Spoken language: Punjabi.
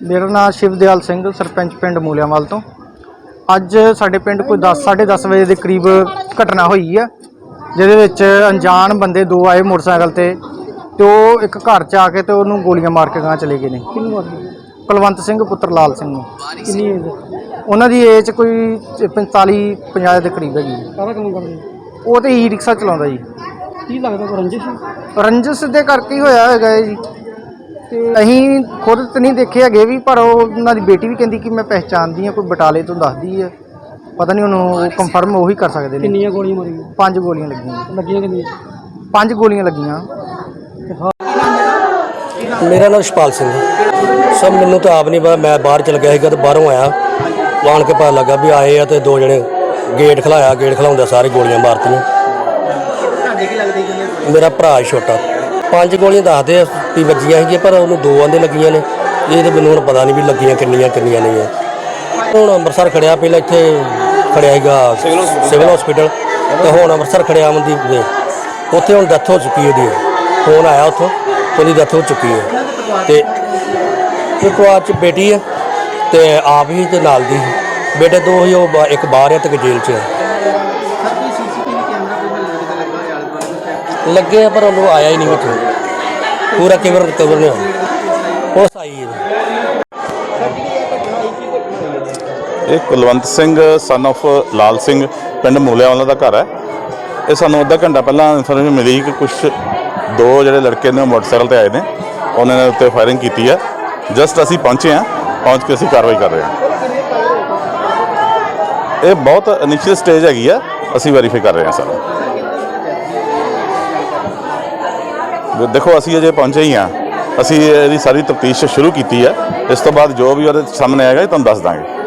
ਮੇਰਾ ਨਾਮ ਸ਼ਿਵਦਿਆਲ ਸਿੰਘ ਸਰਪੰਚ ਪਿੰਡ ਮੂਲਿਆਂਵਾਲ ਤੋਂ। ਅੱਜ ਸਾਡੇ ਪਿੰਡ ਕੋਈ 10 10:30 ਵਜੇ ਦੇ ਕਰੀਬ ਘਟਨਾ ਹੋਈ ਆ ਜਿਹਦੇ ਵਿੱਚ ਅਣਜਾਣ ਬੰਦੇ ਦੋ ਆਏ ਮੋਟਰਸਾਈਕਲ ਤੇ ਤੇ ਉਹ ਇੱਕ ਘਰ 'ਚ ਆ ਕੇ ਤੇ ਉਹਨੂੰ ਗੋਲੀਆਂ ਮਾਰ ਕੇ ਗਾਂ ਚਲੇ ਗਏ ਨੇ। ਕੁਲਵੰਤ ਸਿੰਘ ਪੁੱਤਰ ਲਾਲ ਸਿੰਘ ਨੂੰ। ਕਿੰਨੀ ਏਜ ਉਹਨਾਂ ਦੀ ਏਜ ਕੋਈ 45 50 ਦੇ ਕਰੀਬ ਹੈਗੀ ਸਾਰਾ ਕੰਮ ਕਰਦੇ? ਉਹ ਤੇ ਈ ਰਿਕਸ਼ਾ ਚਲਾਉਂਦਾ ਜੀ। ਕੀ ਲੱਗਦਾ ਰੰਜਿਸ਼ ਹੈ? ਰੰਜਸ ਦੇ ਕਰਕੇ ਹੀ ਹੋਇਆ ਹੈਗਾ ਜੀ। ਤੇ ਅਸੀਂ ਖੁਦ ਤਾਂ ਨਹੀਂ ਦੇਖੇ ਹੈਗੇ ਵੀ ਪਰ ਉਹ ਉਹਨਾਂ ਦੀ ਬੇਟੀ ਵੀ ਕਹਿੰਦੀ ਕਿ ਮੈਂ ਪਹਿਚਾਣਦੀ ਹਾਂ ਕੋਈ ਬਟਾਲੇ ਤੋਂ ਦੱਸਦੀ ਹੈ। ਪਤਾ ਨਹੀਂ ਉਹਨੂੰ ਕੰਫਰਮ ਉਹੀ ਕਰ ਸਕਦੇ ਨੇ। ਕਿੰਨੀਆਂ ਗੋਲੀਆਂ ਮਾਰੀਆਂ? ਪੰਜ ਗੋਲੀਆਂ ਲੱਗੀਆਂ। ਲੱਗੀਆਂ ਕਿੰਨੀਆਂ? ਪੰਜ ਗੋਲੀਆਂ ਲੱਗੀਆਂ। ਮੇਰਾ ਨਾਮ ਸ਼ਪਾਲ ਸਿੰਘ ਹੈ। ਸਭ ਮੈਨੂੰ ਤਾਂ ਆਪ ਨਹੀਂ ਪਤਾ ਮੈਂ ਬਾਹਰ ਚਲ ਗਿਆ ਸੀਗਾ ਤੇ ਬਾਹਰੋਂ ਆਇਆ। ਆਣ ਕੇ ਪਤਾ ਲੱਗਾ ਵੀ ਆਏ ਆ ਤੇ ਦੋ ਜਣੇ ਗੇਟ ਖਲਾਇਆ ਗੇਟ ਖਲਾਉਂਦਾ ਸਾਰੇ ਗੋਲੀਆਂ ਮਾਰਤੀਆਂ। ਮੇਰਾ ਭਰਾ ਹੈ ਛੋਟਾ। ਪੰਜ ਗੋਲੀਆਂ ਦੱਸਦੇ ਆ ਵੀ ਵੱਜੀਆਂ ਸੀਗੀਆਂ ਪਰ ਉਹਨੂੰ ਦੋ ਆਂਦੇ ਲੱਗੀਆਂ ਨੇ। ਇਹ ਤੇ ਮੈਨੂੰ ਹੁਣ ਪਤਾ ਨਹੀਂ ਵੀ ਲੱਗੀਆਂ ਕਿੰਨੀਆਂ ਕਿੰਨੀਆਂ ਨਹੀਂ ਆ। ਹੁਣ ਅੰਮ੍ਰਿਤਸਰ ਖੜਿਆ ਪਹਿਲਾਂ ਇੱਥੇ ਖੜਿਆ ਸੀਗਾ ਸਿਵਲ ਹਸਪੀਟਲ ਤੇ ਹੁਣ ਅੰਮ੍ਰਿਤਸਰ ਖੜਿਆ ਅਮਨਦੀਪ ਦੇ ਉੱਥੇ ਹੁਣ ਡੈਥ ਹੋ ਚੁੱਕੀ ਉਹਦੀ। ਫੋਨ ਆਇਆ ਉੱਥੋਂ ਉਹਦੀ ਡੈਥ ਹੋ ਚੁੱਕੀ ਹੈ। ਤੇ ਇੱਕ ਪਰਿਵਾਰ ਚ ਬੇਟੀ ਹੈ ਤੇ ਆਪ ਹੀ ਤੇ ਨਾਲ ਦੀ। ਬੇਟੇ ਦੋ ਹੀ ਉਹ ਬਾ- ਇੱਕ ਬਾਹਰ ਹੈ ਤੇ ਇੱਕ ਜੇਲ੍ਹ 'ਚ ਹੈ ਲੱਗੇ ਆ, ਪਰ ਉਹਨੂੰ ਆਇਆ ਹੀ ਨਹੀਂ ਵਿੱਚ ਪੂਰਾ ਕਵਰ ਕਵਰ ਨਹੀਂ ਹੋਇਆ ਉਸ ਆਈ ਹੈ। ਇਹ ਕੁਲਵੰਤ ਸਿੰਘ ਸਨ of ਲਾਲ ਸਿੰਘ, ਪਿੰਡ ਮੂਲਿਆਂਵਾਲਾ ਦਾ ਘਰ ਹੈ। ਇਹ ਸਾਨੂੰ ਅੱਧਾ ਘੰਟਾ ਪਹਿਲਾਂ ਇਨਫੋਰਮੇਸ਼ਨ ਮਿਲੀ ਕਿ ਕੁਝ ਦੋ ਜਿਹੜੇ ਲੜਕੇ ਨੇ ਉਹ ਮੋਟਰਸਾਈਕਲ ਤੇ ਆਏ ਨੇ। ਉਹਨਾਂ ਨੇ ਉੱਤੇ ਫਾਇਰਿੰਗ ਕੀਤੀ ਹੈ। ਜਸਟ ਅਸੀਂ ਪਹੁੰਚੇ ਹਾਂ, ਪਹੁੰਚ ਕੇ ਅਸੀਂ ਕਾਰਵਾਈ ਕਰ ਰਹੇ ਹਾਂ। ਇਹ ਬਹੁਤ ਇਨੀਸ਼ੀਅਲ ਸਟੇਜ ਹੈਗੀ ਆ। ਅਸੀਂ ਵੈਰੀਫਾਈ ਕਰ ਰਹੇ ਹਾਂ ਸਰ। ਦੇਖੋ, ਅਸੀਂ ਅਜੇ ਪਹੁੰਚੇ ਹੀ ਹਾਂ। ਅਸੀਂ ਇਹਦੀ ਸਾਰੀ ਤਫਤੀਸ਼ ਸ਼ੁਰੂ ਕੀਤੀ ਹੈ। ਇਸ ਤੋਂ ਬਾਅਦ ਜੋ ਵੀ ਉਹਦੇ ਸਾਹਮਣੇ ਆਏਗਾ, ਇਹ ਤੁਹਾਨੂੰ ਦੱਸ ਦਾਂਗੇ।